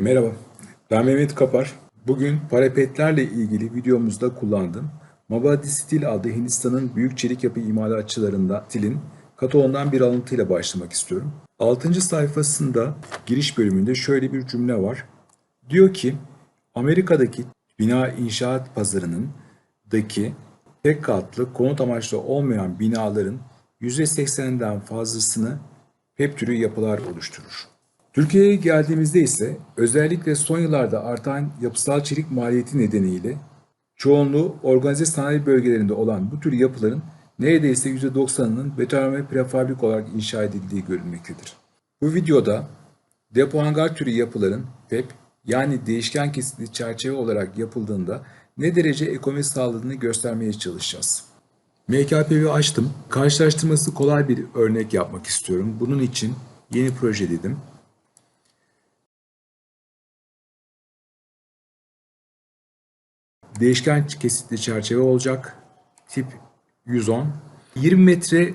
Merhaba, ben Mehmet Kapar. Bugün parapetlerle ilgili videomuzda kullandığım Mabadi Stil adlı Hindistan'ın büyük çelik yapı imalatçılarında stilin katalondan bir alıntıyla başlamak istiyorum. 6. sayfasında giriş bölümünde şöyle bir cümle var. Diyor ki Amerika'daki bina inşaat pazarının daki tek katlı konut amaçlı olmayan binaların %80'den fazlasını hep türü yapılar oluşturur. Türkiye'ye geldiğimizde ise özellikle son yıllarda artan yapısal çelik maliyeti nedeniyle çoğunluğu organize sanayi bölgelerinde olan bu tür yapıların neredeyse %90'ının beton ve prefabrik olarak inşa edildiği görülmektedir. Bu videoda depo hangar türü yapıların PEP yani değişken kesitli çerçeve olarak yapıldığında ne derece ekonomi sağladığını göstermeye çalışacağız. MKP'yi açtım. Karşılaştırması kolay bir örnek yapmak istiyorum. Bunun için yeni proje dedim. Değişken kesitli çerçeve olacak. Tip 110. 20 metre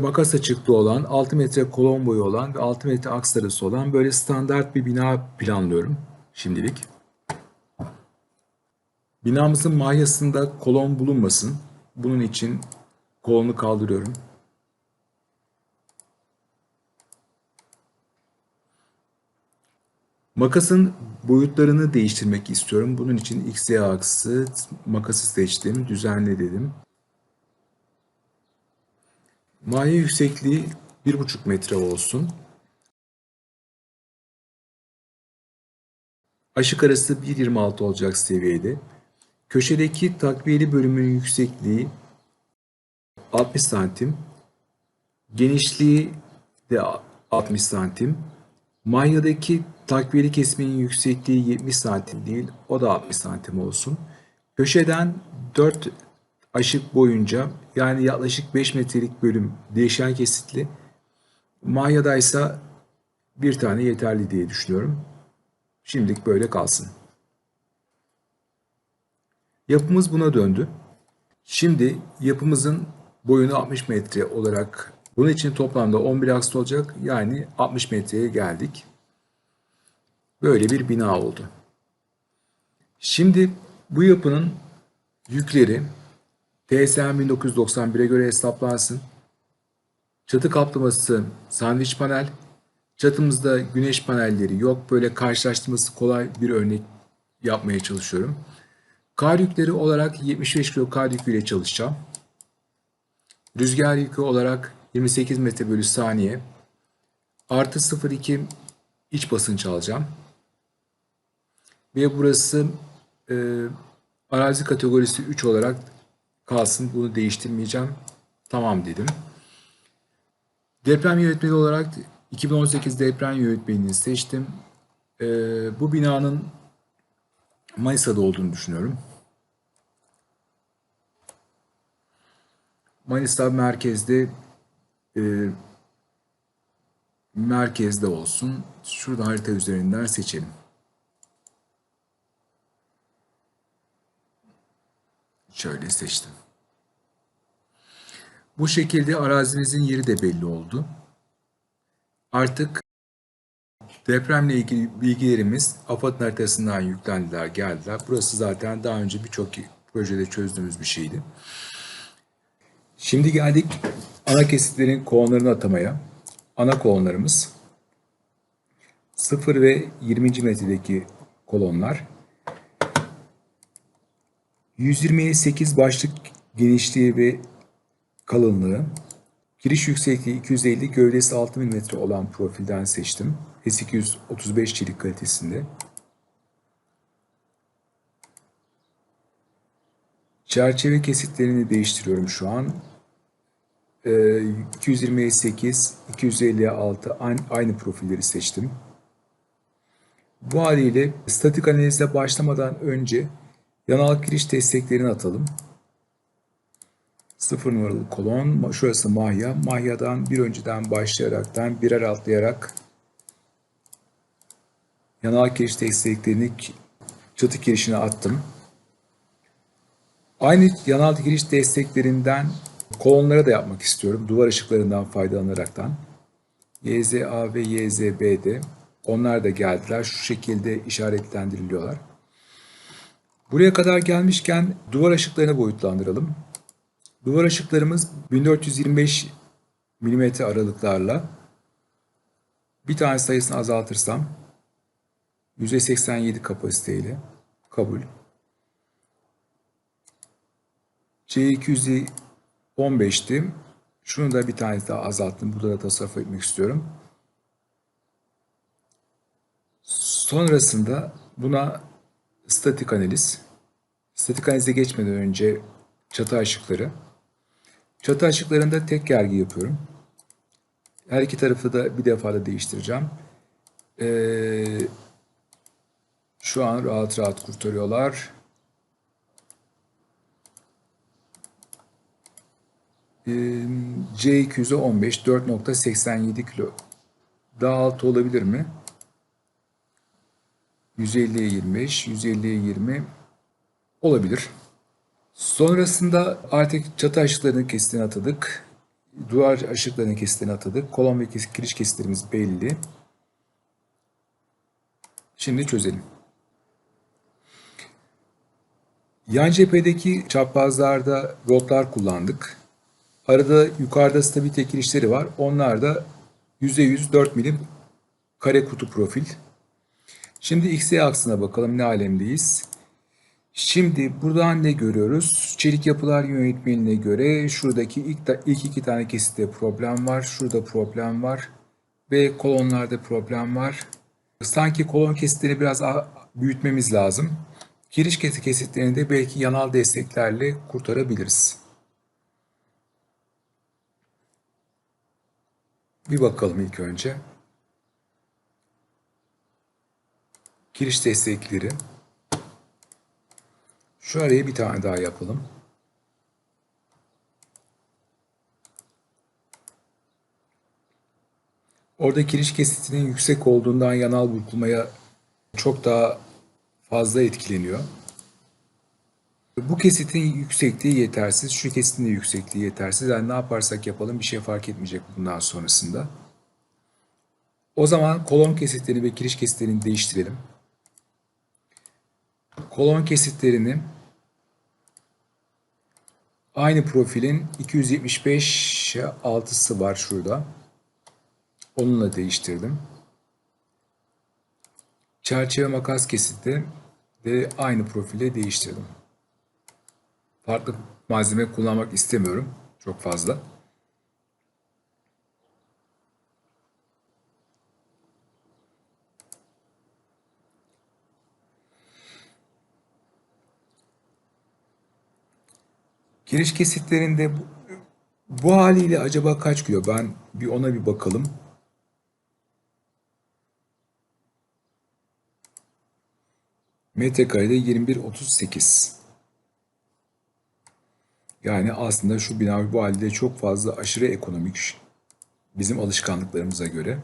makas açıklığı olan, 6 metre kolon boyu olan ve 6 metre aks arası olan böyle standart bir bina planlıyorum şimdilik. Binamızın mahyasında kolon bulunmasın. Bunun için kolonu kaldırıyorum. Makasın boyutlarını değiştirmek istiyorum. Bunun için x, y aksı makası seçtim. Düzenle dedim. Maya yüksekliği 1,5 metre olsun. Aşık arası 1.26 olacak seviyede. Köşedeki takviyeli bölümün yüksekliği 60 santim. Genişliği de 60 santim. Manyadaki takviyeli kesimin yüksekliği 70 santim değil, o da 60 santim olsun. Köşeden 4 aşık boyunca yani yaklaşık 5 metrelik bölüm değişen kesitli. Manyada ise bir tane yeterli diye düşünüyorum. Şimdilik böyle kalsın. Yapımız buna döndü. Şimdi yapımızın boyunu 60 metre olarak bunun için toplamda 11 aks olacak. Yani 60 metreye geldik. Böyle bir bina oldu. Şimdi bu yapının yükleri TSM 1991'e göre hesaplansın. Çatı kaplaması sandviç panel. Çatımızda güneş panelleri yok. Böyle karşılaştırması kolay bir örnek yapmaya çalışıyorum. Kar yükleri olarak 75 kilo kar yüküyle çalışacağım. Rüzgar yükü olarak 28 metre bölü saniye. Artı 0,2 iç basınç alacağım. Ve burası e, arazi kategorisi 3 olarak kalsın. Bunu değiştirmeyeceğim. Tamam dedim. Deprem yönetmeni olarak 2018 deprem yönetmenini seçtim. E, bu binanın Manisa'da olduğunu düşünüyorum. Manisa merkezde e, merkezde olsun. Şurada harita üzerinden seçelim. Şöyle seçtim. Bu şekilde arazimizin yeri de belli oldu. Artık depremle ilgili bilgilerimiz AFAD'ın haritasından yüklendiler, geldiler. Burası zaten daha önce birçok projede çözdüğümüz bir şeydi. Şimdi geldik ana kesitlerin kolonlarını atamaya. Ana kolonlarımız 0 ve 20. metredeki kolonlar. 120'ye 8 başlık genişliği ve kalınlığı. Giriş yüksekliği 250, gövdesi 6 mm olan profilden seçtim. S235 çelik kalitesinde. Çerçeve kesitlerini değiştiriyorum şu an. Ee, 220'ye 8, 250'ye 6 aynı, aynı profilleri seçtim. Bu haliyle statik analize başlamadan önce yanal giriş desteklerini atalım. 0 numaralı kolon, şurası mahya. Mahyadan bir önceden başlayaraktan birer atlayarak yanal giriş desteklerini çatı girişine attım. Aynı yanal giriş desteklerinden kolonlara da yapmak istiyorum. Duvar ışıklarından faydalanaraktan. YZA ve YZB'de Onlar da geldiler. Şu şekilde işaretlendiriliyorlar. Buraya kadar gelmişken duvar ışıklarını boyutlandıralım. Duvar ışıklarımız 1425 mm aralıklarla bir tane sayısını azaltırsam %87 kapasiteyle kabul. C200'i 15'ti. Şunu da bir tane daha azalttım. Burada da tasarruf etmek istiyorum. Sonrasında buna statik analiz. Statik analize geçmeden önce çatı ışıkları. Çatı ışıklarında tek gergi yapıyorum. Her iki tarafı da bir defada değiştireceğim. Ee, şu an rahat rahat kurtarıyorlar. C200'e 15 4.87 kilo. Daha altı olabilir mi? 150'ye 25, 150'ye 20 olabilir. Sonrasında artık çatı ışıklarının kesitini atadık. Duvar ışıklarının kesitini atadık. Kolon ve giriş kesitlerimiz belli. Şimdi çözelim. Yan cephedeki çaprazlarda rotlar kullandık. Arada yukarıda stabilite girişleri var. Onlar da %100 4 milim kare kutu profil. Şimdi XY aksına bakalım ne alemdeyiz. Şimdi buradan ne görüyoruz? Çelik yapılar yönetmeliğine göre şuradaki ilk, da, ilk iki tane kesitte problem var. Şurada problem var. Ve kolonlarda problem var. Sanki kolon kesitleri biraz büyütmemiz lazım. Giriş kesit kesitlerini de belki yanal desteklerle kurtarabiliriz. Bir bakalım ilk önce. Giriş destekleri. Şu araya bir tane daha yapalım. Orada giriş kesitinin yüksek olduğundan yanal burkulmaya çok daha fazla etkileniyor. Bu kesitin yüksekliği yetersiz, şu kesitin de yüksekliği yetersiz. Yani ne yaparsak yapalım bir şey fark etmeyecek bundan sonrasında. O zaman kolon kesitlerini ve giriş kesitlerini değiştirelim. Kolon kesitlerini aynı profilin 275 altısı var şurada. Onunla değiştirdim. Çerçeve makas kesiti de aynı profile değiştirdim. Farklı malzeme kullanmak istemiyorum çok fazla. Giriş kesitlerinde bu, bu haliyle acaba kaç kilo? Ben bir ona bir bakalım. Metrekarede 21.38. Yani aslında şu bina bu halde çok fazla aşırı ekonomik bizim alışkanlıklarımıza göre.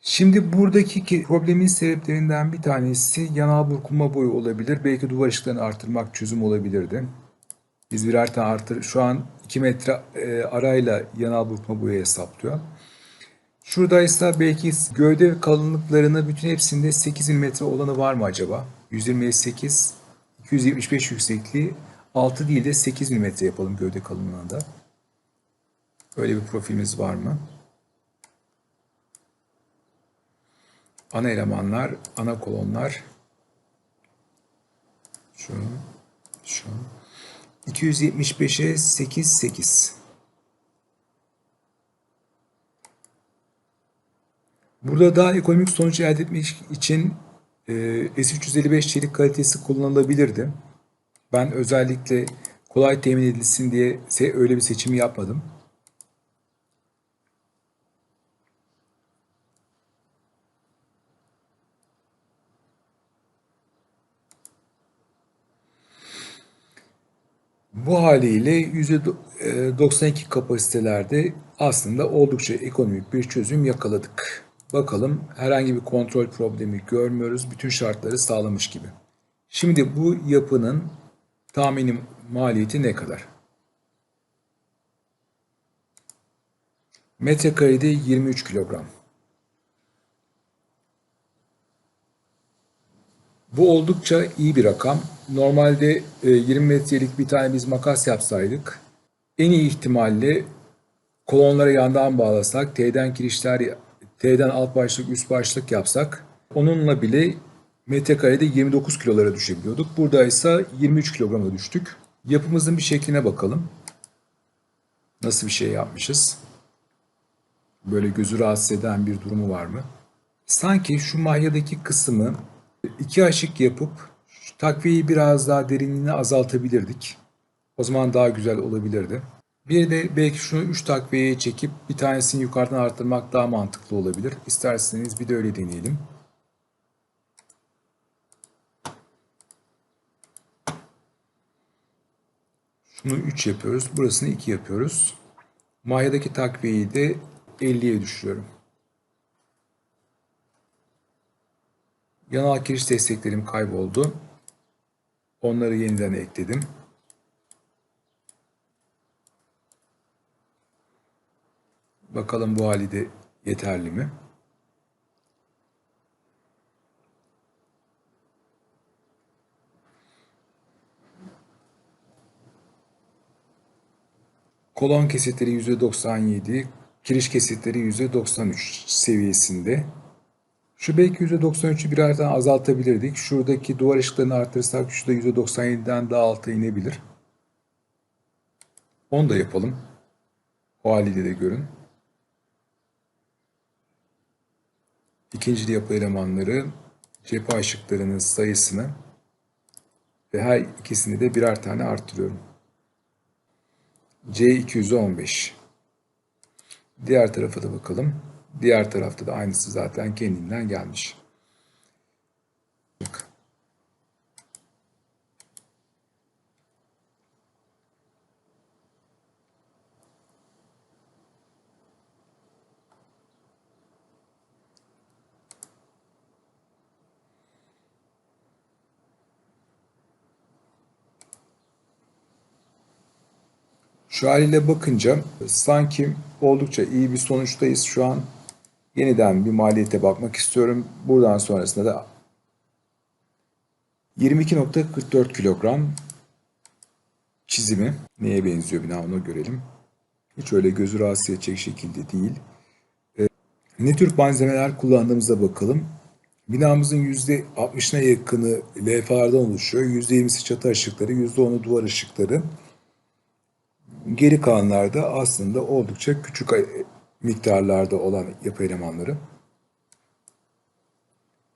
Şimdi buradaki problemin sebeplerinden bir tanesi yanal burkulma boyu olabilir. Belki duvar ışıklarını artırmak çözüm olabilirdi. Biz birer tane artır. Şu an 2 metre e, arayla yanal burkulma boyu hesaplıyor. Şurada ise belki gövde kalınlıklarını bütün hepsinde 8 mm olanı var mı acaba? 128, 275 yüksekliği 6 değil de 8 mm yapalım gövde kalınlığında. Öyle bir profilimiz var mı? Ana elemanlar, ana kolonlar. Şu, şu. 275'e 8, 8. Burada daha ekonomik sonuç elde etmek için e, S355 çelik kalitesi kullanılabilirdi. Ben özellikle kolay temin edilsin diye öyle bir seçim yapmadım. Bu haliyle %92 kapasitelerde aslında oldukça ekonomik bir çözüm yakaladık. Bakalım herhangi bir kontrol problemi görmüyoruz. Bütün şartları sağlamış gibi. Şimdi bu yapının tahmini maliyeti ne kadar? Metrekarede 23 kilogram. Bu oldukça iyi bir rakam. Normalde e, 20 metrelik bir tane biz makas yapsaydık en iyi ihtimalle kolonlara yandan bağlasak, T'den kirişler, T'den alt başlık, üst başlık yapsak onunla bile metrekarede 29 kilolara düşebiliyorduk. Burada ise 23 kilograma düştük. Yapımızın bir şekline bakalım. Nasıl bir şey yapmışız? Böyle gözü rahatsız eden bir durumu var mı? Sanki şu mahyadaki kısmı iki aşık yapıp takviyeyi biraz daha derinliğini azaltabilirdik. O zaman daha güzel olabilirdi. Bir de belki şunu 3 takviyeye çekip bir tanesini yukarıdan arttırmak daha mantıklı olabilir. İsterseniz bir de öyle deneyelim. Şunu 3 yapıyoruz. Burasını 2 yapıyoruz. Mahyadaki takviyeyi de 50'ye düşürüyorum. Yanal giriş desteklerim kayboldu. Onları yeniden ekledim. Bakalım bu hali de yeterli mi? Kolon kesitleri %97, kiriş kesitleri %93 seviyesinde. Şu belki %93'ü birer tane azaltabilirdik. Şuradaki duvar ışıklarını artırırsak şu da %97'den daha alta inebilir. Onu da yapalım. O haliyle de görün. İkinci yapı elemanları cephe ışıklarının sayısını ve her ikisini de birer tane arttırıyorum. C215. Diğer tarafa da bakalım. Diğer tarafta da aynısı zaten kendinden gelmiş. Bak. Şu haliyle bakınca sanki oldukça iyi bir sonuçtayız şu an. Yeniden bir maliyete bakmak istiyorum. Buradan sonrasında da 22.44 kilogram çizimi neye benziyor bina onu görelim. Hiç öyle gözü rahatsız edecek şekilde değil. Ee, ne tür malzemeler kullandığımıza bakalım. Binamızın %60'ına yakını levhalardan oluşuyor. %20'si çatı ışıkları, %10'u duvar ışıkları. Geri kalanlarda aslında oldukça küçük miktarlarda olan yapı elemanları.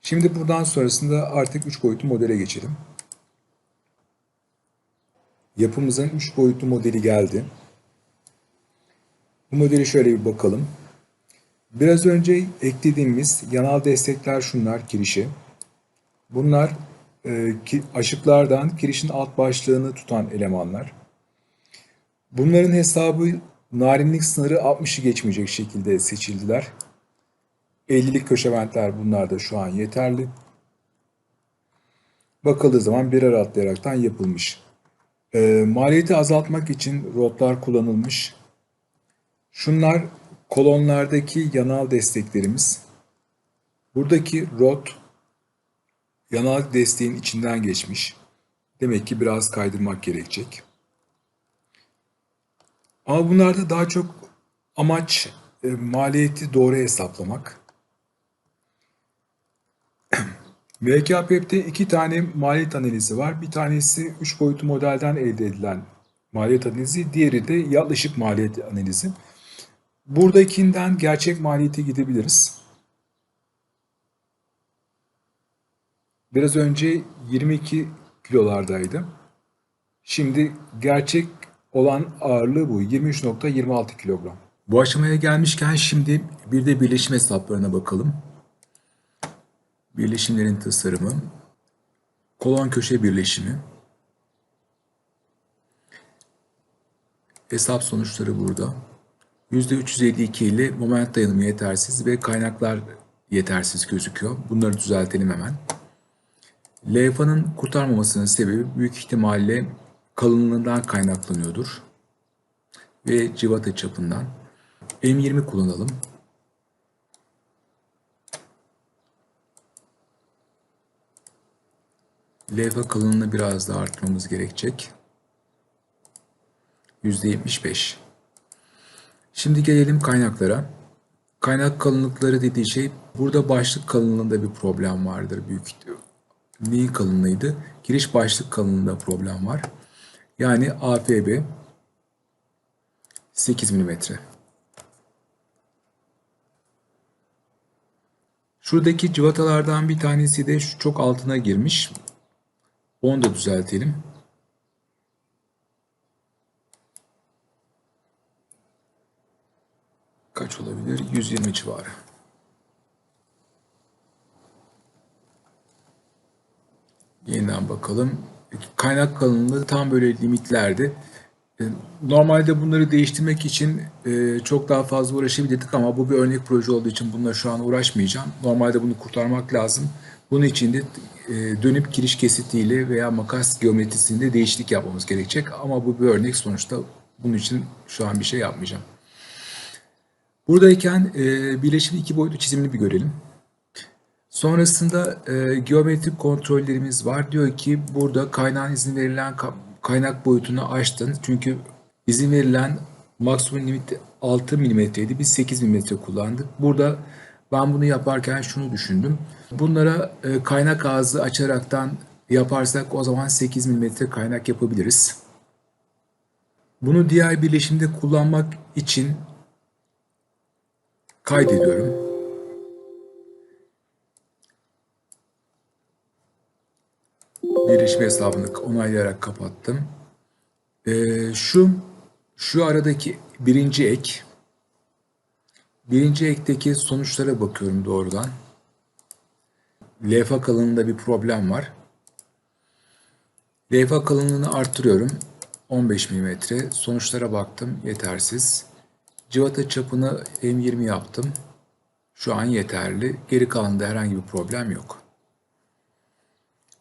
Şimdi buradan sonrasında artık 3 boyutlu modele geçelim. Yapımızın 3 boyutlu modeli geldi. Bu modeli şöyle bir bakalım. Biraz önce eklediğimiz yanal destekler şunlar kirişi. Bunlar e, ki, aşıklardan kirişin alt başlığını tutan elemanlar. Bunların hesabı narinlik sınırı 60'ı geçmeyecek şekilde seçildiler. 50'lik köşeventler bunlar da şu an yeterli. Bakıldığı zaman birer atlayaraktan yapılmış. E, maliyeti azaltmak için rotlar kullanılmış. Şunlar kolonlardaki yanal desteklerimiz. Buradaki rot yanal desteğin içinden geçmiş. Demek ki biraz kaydırmak gerekecek. Ama bunlarda daha çok amaç e, maliyeti doğru hesaplamak. VKPP'de iki tane maliyet analizi var. Bir tanesi 3 boyutlu modelden elde edilen maliyet analizi, diğeri de yaklaşık maliyet analizi. Buradakinden gerçek maliyete gidebiliriz. Biraz önce 22 kilolardaydı. Şimdi gerçek olan ağırlığı bu. 23.26 kilogram. Bu aşamaya gelmişken şimdi bir de birleşim hesaplarına bakalım. Birleşimlerin tasarımı. Kolon köşe birleşimi. Hesap sonuçları burada. %352 ile moment dayanımı yetersiz ve kaynaklar yetersiz gözüküyor. Bunları düzeltelim hemen. LFA'nın kurtarmamasının sebebi büyük ihtimalle kalınlığından kaynaklanıyordur. Ve civata çapından. M20 kullanalım. Levha kalınlığını biraz daha arttırmamız gerekecek. %75. Şimdi gelelim kaynaklara. Kaynak kalınlıkları dediği şey burada başlık kalınlığında bir problem vardır büyük ihtimalle. Neyin kalınlığıydı? Giriş başlık kalınlığında problem var. Yani AFB 8 mm. Şuradaki cıvatalardan bir tanesi de şu çok altına girmiş. Onu da düzeltelim. Kaç olabilir? 120 civarı. Yeniden bakalım. Kaynak kalınlığı tam böyle limitlerdi. E, Normalde bunları değiştirmek için e, çok daha fazla uğraşabilirdik ama bu bir örnek proje olduğu için bununla şu an uğraşmayacağım. Normalde bunu kurtarmak lazım. Bunun için de e, dönüp giriş kesitiyle veya makas geometrisinde değişiklik yapmamız gerekecek. Ama bu bir örnek sonuçta bunun için şu an bir şey yapmayacağım. Buradayken birleşim iki boyutlu çizimini bir görelim. Sonrasında e, geometrik kontrollerimiz var. Diyor ki burada kaynağın izin verilen ka- kaynak boyutunu aştın. Çünkü izin verilen maksimum limit 6 mm'ydi. Biz 8 mm kullandık. Burada ben bunu yaparken şunu düşündüm. Bunlara e, kaynak ağzı açaraktan yaparsak o zaman 8 mm kaynak yapabiliriz. Bunu diğer birleşimde kullanmak için kaydediyorum. Birleşim hesabını onaylayarak kapattım. Ee, şu şu aradaki birinci ek birinci ekteki sonuçlara bakıyorum doğrudan. Levha kalınlığında bir problem var. Levha kalınlığını arttırıyorum. 15 mm. Sonuçlara baktım. Yetersiz. Civata çapını M20 yaptım. Şu an yeterli. Geri kalanında herhangi bir problem yok.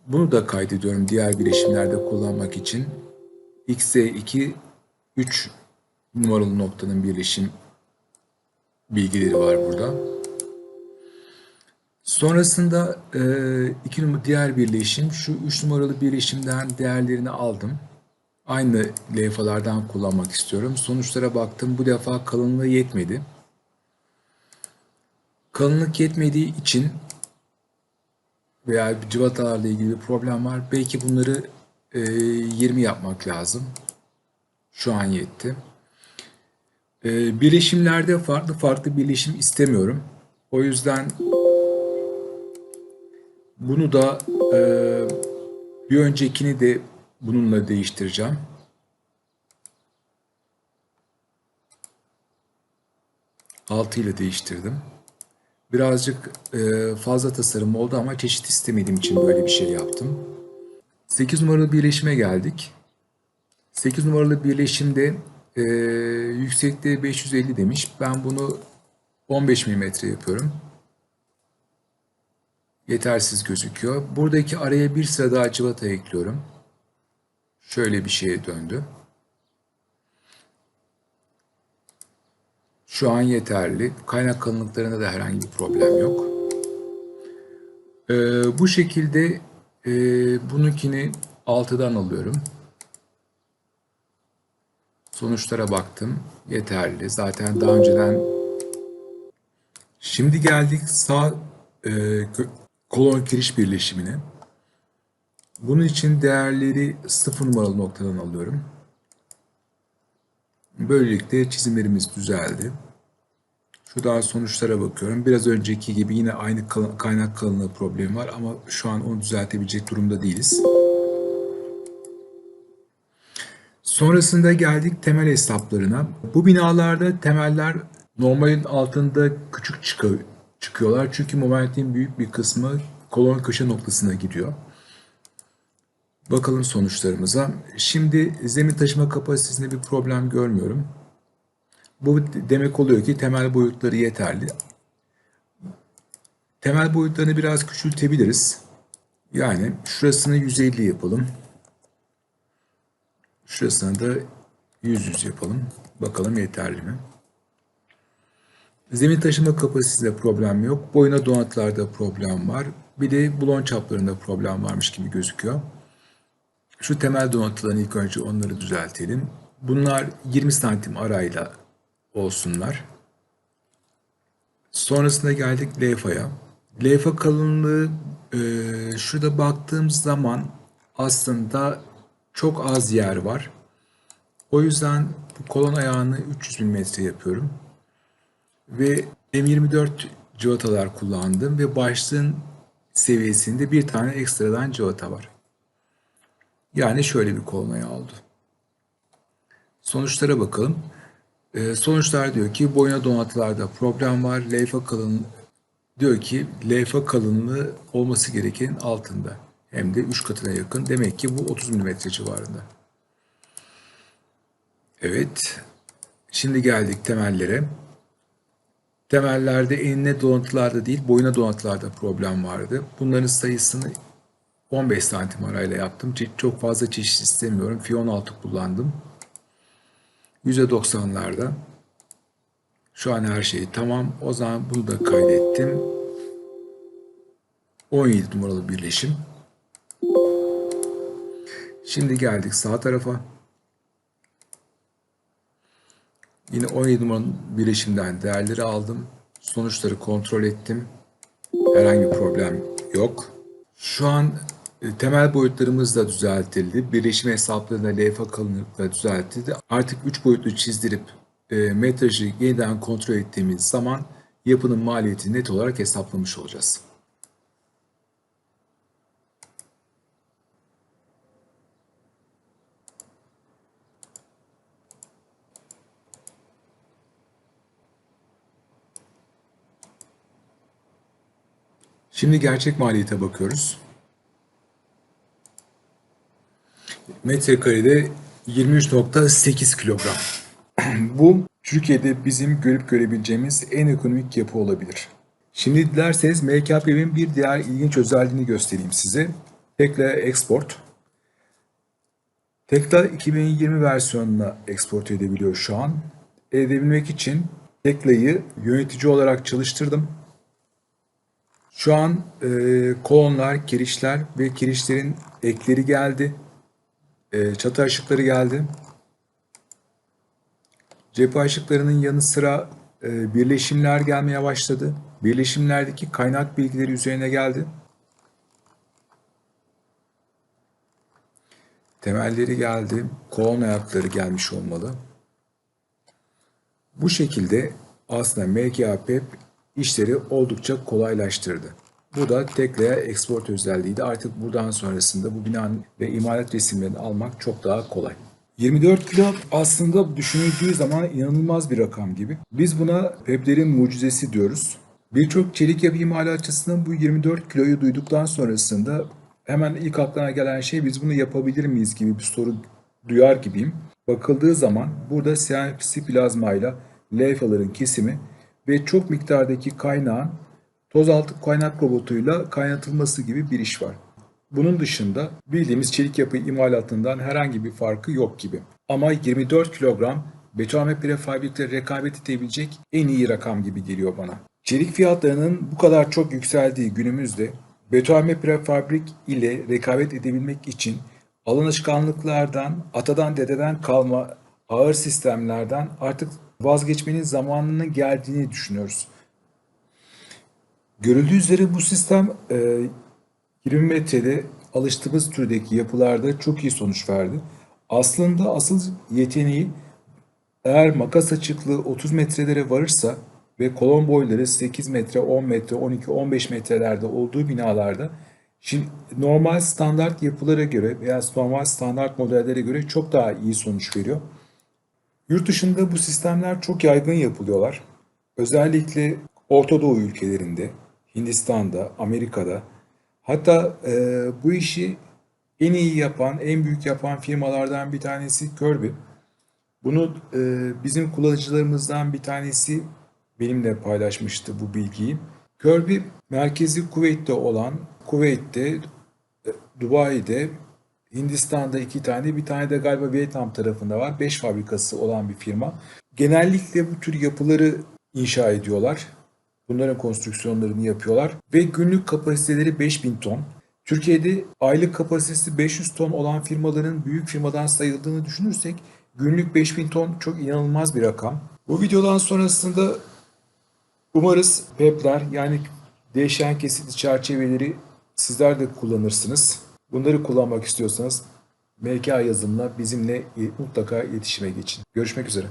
Bunu da kaydediyorum diğer bileşimlerde kullanmak için. XE2 3 numaralı noktanın birleşim bilgileri var burada. Sonrasında e, iki numara diğer birleşim şu 3 numaralı birleşimden değerlerini aldım. Aynı levhalardan kullanmak istiyorum. Sonuçlara baktım. Bu defa kalınlığı yetmedi. Kalınlık yetmediği için veya cıvatalarla ilgili bir problem var. Belki bunları e, 20 yapmak lazım. Şu an yetti. E, birleşimlerde farklı farklı birleşim istemiyorum. O yüzden bunu da e, bir öncekini de bununla değiştireceğim. Altı ile değiştirdim. Birazcık e, fazla tasarım oldu ama çeşit istemediğim için böyle bir şey yaptım. 8 numaralı birleşime geldik. 8 numaralı birleşimde e, yüksekliği 550 demiş. Ben bunu 15 mm yapıyorum. Yetersiz gözüküyor. Buradaki araya bir sıra daha cıvata ekliyorum. Şöyle bir şeye döndü. Şu an yeterli. Kaynak kalınlıklarında da herhangi bir problem yok. Ee, bu şekilde e, bununkini 6'dan alıyorum. Sonuçlara baktım. Yeterli. Zaten daha önceden Şimdi geldik sağ e, kolon kiriş birleşimine. Bunun için değerleri 0 numaralı noktadan alıyorum. Böylelikle çizimlerimiz düzeldi. Şu daha sonuçlara bakıyorum. Biraz önceki gibi yine aynı kaynak kalınlığı problemi var ama şu an onu düzeltebilecek durumda değiliz. Sonrasında geldik temel hesaplarına. Bu binalarda temeller normalin altında küçük çıkıyorlar. Çünkü momentin büyük bir kısmı kolon köşe noktasına gidiyor. Bakalım sonuçlarımıza. Şimdi zemin taşıma kapasitesinde bir problem görmüyorum. Bu demek oluyor ki temel boyutları yeterli. Temel boyutlarını biraz küçültebiliriz. Yani şurasını 150 yapalım. Şurasını da 100 100 yapalım. Bakalım yeterli mi? Zemin taşıma kapasitesinde problem yok. Boyuna donatılarda problem var. Bir de bulon çaplarında problem varmış gibi gözüküyor. Şu temel donatıların ilk önce onları düzeltelim. Bunlar 20 santim arayla olsunlar. Sonrasında geldik levhaya. Levha kalınlığı e, şurada baktığım zaman aslında çok az yer var. O yüzden bu kolon ayağını 300 mm yapıyorum. Ve M24 civatalar kullandım ve başlığın seviyesinde bir tane ekstradan civata var. Yani şöyle bir kolon ayağı oldu. Sonuçlara bakalım. Ee, sonuçlar diyor ki boyuna donatılarda problem var. Leyfa kalın diyor ki leyfa kalınlığı olması gerekenin altında. Hem de 3 katına yakın. Demek ki bu 30 mm civarında. Evet. Şimdi geldik temellere. Temellerde enine donatılarda değil boyuna donatılarda problem vardı. Bunların sayısını 15 santim arayla yaptım. Çok fazla çeşit istemiyorum. Fi 16 kullandım. %90'larda. Şu an her şey tamam. O zaman bunu da kaydettim. 17 numaralı birleşim. Şimdi geldik sağ tarafa. Yine 17 numaralı birleşimden değerleri aldım. Sonuçları kontrol ettim. Herhangi bir problem yok. Şu an temel boyutlarımız da düzeltildi. Birleşim hesaplarında levha kalınlığı da düzeltildi. Artık 3 boyutlu çizdirip e, metrajı yeniden kontrol ettiğimiz zaman yapının maliyetini net olarak hesaplamış olacağız. Şimdi gerçek maliyete bakıyoruz. Metrekarede 23.8 kilogram. Bu Türkiye'de bizim görüp görebileceğimiz en ekonomik yapı olabilir. Şimdi dilerseniz MKP'nin bir diğer ilginç özelliğini göstereyim size. Tekla Export. Tekla 2020 versiyonuna export edebiliyor şu an. Edebilmek için Tekla'yı yönetici olarak çalıştırdım. Şu an e, kolonlar, kirişler ve kirişlerin ekleri geldi. E, çatı ışıkları geldi. Cephe ışıklarının yanı sıra e, birleşimler gelmeye başladı. Birleşimlerdeki kaynak bilgileri üzerine geldi. Temelleri geldi. Kolon ayakları gelmiş olmalı. Bu şekilde aslında MKAPEP işleri oldukça kolaylaştırdı. Bu da Tekla'ya export özelliğiydi. Artık buradan sonrasında bu binanın ve imalat resimlerini almak çok daha kolay. 24 kilo aslında düşünüldüğü zaman inanılmaz bir rakam gibi. Biz buna Webler'in mucizesi diyoruz. Birçok çelik yapı imalatçısının bu 24 kiloyu duyduktan sonrasında hemen ilk aklına gelen şey biz bunu yapabilir miyiz gibi bir soru duyar gibiyim. Bakıldığı zaman burada CNC plazmayla levhaların kesimi ve çok miktardaki kaynağın toz altı kaynak robotuyla kaynatılması gibi bir iş var. Bunun dışında bildiğimiz çelik yapı imalatından herhangi bir farkı yok gibi. Ama 24 kilogram beton ve prefabrikle rekabet edebilecek en iyi rakam gibi geliyor bana. Çelik fiyatlarının bu kadar çok yükseldiği günümüzde beton ve prefabrik ile rekabet edebilmek için alan alışkanlıklardan, atadan dededen kalma ağır sistemlerden artık vazgeçmenin zamanının geldiğini düşünüyoruz. Görüldüğü üzere bu sistem 20 metrede alıştığımız türdeki yapılarda çok iyi sonuç verdi. Aslında asıl yeteneği eğer makas açıklığı 30 metrelere varırsa ve kolon boyları 8 metre, 10 metre, 12, 15 metrelerde olduğu binalarda şimdi normal standart yapılara göre veya normal standart modellere göre çok daha iyi sonuç veriyor. Yurt dışında bu sistemler çok yaygın yapılıyorlar. Özellikle Orta Doğu ülkelerinde, Hindistan'da, Amerika'da hatta e, bu işi en iyi yapan, en büyük yapan firmalardan bir tanesi Kirby. Bunu e, bizim kullanıcılarımızdan bir tanesi benimle paylaşmıştı bu bilgiyi. Kirby merkezi Kuveyt'te olan, Kuveyt'te, e, Dubai'de, Hindistan'da iki tane, bir tane de galiba Vietnam tarafında var. Beş fabrikası olan bir firma. Genellikle bu tür yapıları inşa ediyorlar. Bunların konstrüksiyonlarını yapıyorlar ve günlük kapasiteleri 5000 ton. Türkiye'de aylık kapasitesi 500 ton olan firmaların büyük firmadan sayıldığını düşünürsek günlük 5000 ton çok inanılmaz bir rakam. Bu videodan sonrasında umarız PEP'ler yani değişen kesitli çerçeveleri sizler de kullanırsınız. Bunları kullanmak istiyorsanız MK yazımla bizimle mutlaka iletişime geçin. Görüşmek üzere.